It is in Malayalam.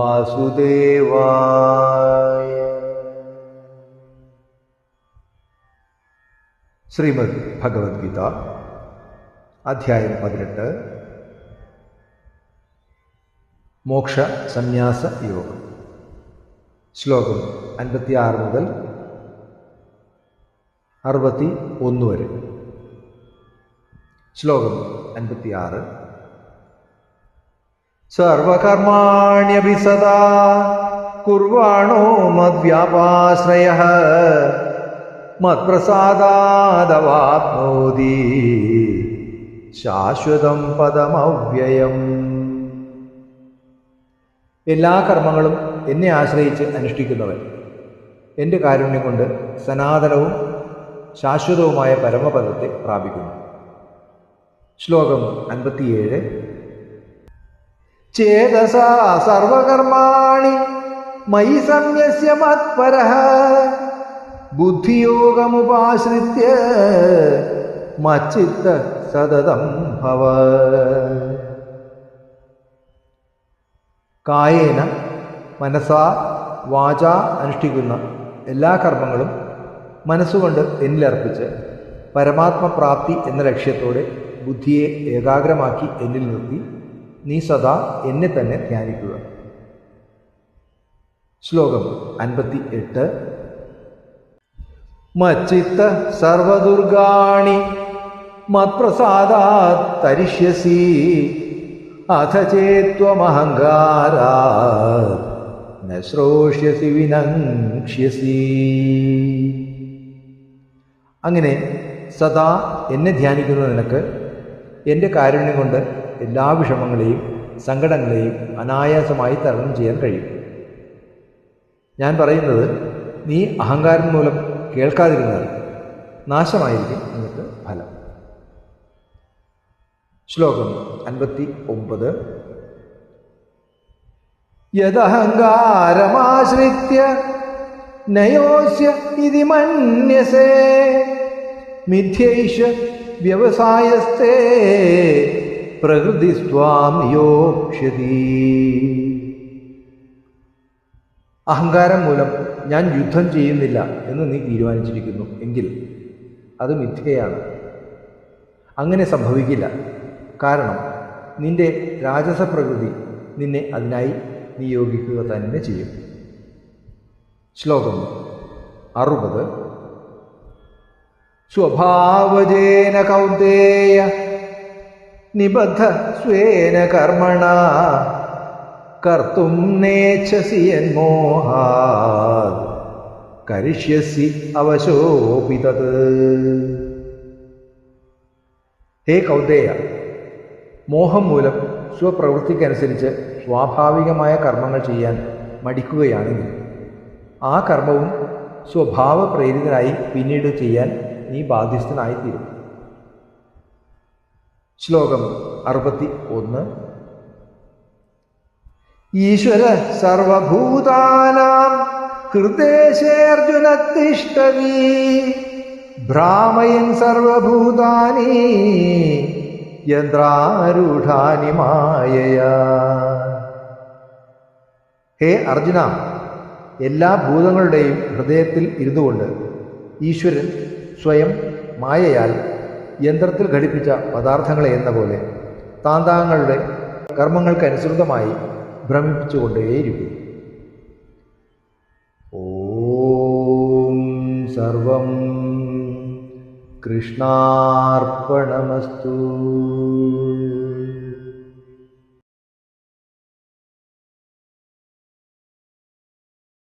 വാസുദേവായ. ശ്രീമദ് ഭഗവത്ഗീത അധ്യായം പതിനെട്ട്. മോക്ഷ സന്യാസ യോഗം. ശ്ലോകം അൻപത്തിയാറ് മുതൽ അറുപത്തി ഒന്ന് വരെ. ശ്ലോകം അൻപത്തിയാറ്. സർവകർമാണ്യഭി സദാ കുർവാണോ മദ്വ്യാപാശ്രയ മത്പ്രസാദാദവാപ്നോതി ശാശ്വതം പദമവ്യയം. എല്ലാ കർമ്മങ്ങളും എന്നെ ആശ്രയിച്ച് അനുഷ്ഠിക്കുന്നവൻ. എന്റെ കാരുണ്യം കൊണ്ട് സനാതനവും ശാശ്വതവുമായ പരമപദത്തെ പ്രാപിക്കുന്നു. ശ്ലോകം അൻപത്തിയേഴ് ചേതസാ സർവകർമാണി. മയി സംയസ്യ മത്പര. ബുദ്ധിയോഗമുപാശ്രിത്യ മച്ചിത്ത സതതം ഭവ. കായേന മനസ്സാ വാച അനുഷ്ഠിക്കുന്ന എല്ലാ കർമ്മങ്ങളും മനസ്സുകൊണ്ട് എന്നിലർപ്പിച്ച് പരമാത്മപ്രാപ്തി എന്ന ലക്ഷ്യത്തോടെ ബുദ്ധിയെ ഏകാഗ്രമാക്കി എന്നിൽ നിർത്തി നീ സദാ എന്നെ തന്നെ ധ്യാനിക്കുക. ശ്ലോകം അൻപത്തി എട്ട് മച്ചിത്ത സർവദുർഗാണി മത്പ്രസാദാത് തരിഷ്യസി അഥ ചേത്വമഹങ്കാരാ ന ശ്രോഷ്യസി വിനക്ഷ്യസി അങ്ങനെ സദാ എന്നെ ധ്യാനിക്കുന്ന നിനക്ക് എന്റെ കാരുണ്യം കൊണ്ട് എല്ലാ വിഷമങ്ങളെയും സങ്കടങ്ങളെയും അനായാസമായി തരണം ചെയ്യാൻ കഴിയും. ഞാൻ പറയുന്നത് നീ അഹങ്കാരം മൂലം കേൾക്കാതിരുന്നാൽ നാശമായിരിക്കും നിനക്ക് ഫലം. ശ്ലോകം അൻപത്തി ഒമ്പത് യദഹങ്കാരമാശ്രിത്യ നയോസ്യ ഇതി മന്യസേ മിഥ്യൈഷ വ്യവസായസ്തേ പ്രകൃതിസ്വാം യോക്ഷ്യതി. അഹങ്കാരം മൂലം ഞാൻ യുദ്ധം ചെയ്യുന്നില്ല എന്ന് നീ തീരുമാനിച്ചിരിക്കുന്നു എങ്കിൽ അത് മിഥ്യയാണ്. അങ്ങനെ സംഭവിക്കില്ല. കാരണം നിന്റെ രാജസ പ്രകൃതി നിന്നെ അതിനായി നിയോഗിക്കുക തന്നെ ചെയ്യും. ശ്ലോകം അറുപത്. സ്വഭാവജേന കൗന്ദേയ നിബദ്ധ സ്വേന കർമ്മണ. കർത്തും നേച്ഛസി യന്മോഹാത് കരിഷ്യസി അവശോപിതത് ഹേ കൗതേയ മോഹം മൂലം സ്വപ്രവൃത്തിക്കനുസരിച്ച് സ്വാഭാവികമായ കർമ്മങ്ങൾ ചെയ്യാൻ മടിക്കുകയാണെങ്കിൽ ആ കർമ്മവും സ്വഭാവ പ്രേരിതനായി പിന്നീട് ചെയ്യാൻ നീ ബാധ്യസ്ഥനായിത്തീരും. ശ്ലോകം അറുപത്തി ഒന്ന് ഈശ്വര സർവഭൂതാനാം ഹൃദേശേർജുന തിഷ്ടവി ഭ്രാമയൻ സർവഭൂതാനി യന്ത്രാരൂഢാനി മായ ഹേ അർജുന എല്ലാ ഭൂതങ്ങളുടെയും ഹൃദയത്തിൽ ഇരുന്നുകൊണ്ട് ഈശ്വരൻ സ്വയം മായയാൽ യന്ത്രത്തിൽ ഘടിപ്പിച്ച പദാർത്ഥങ്ങളെ എന്ന പോലെ താന്താങ്ങളുടെ കർമ്മങ്ങൾക്കനുസൃതമായി ഭ്രമിപ്പിച്ചുകൊണ്ടേയിരിക്കും. ഓം സർവം കൃഷ്ണാർപ്പണമസ്തു.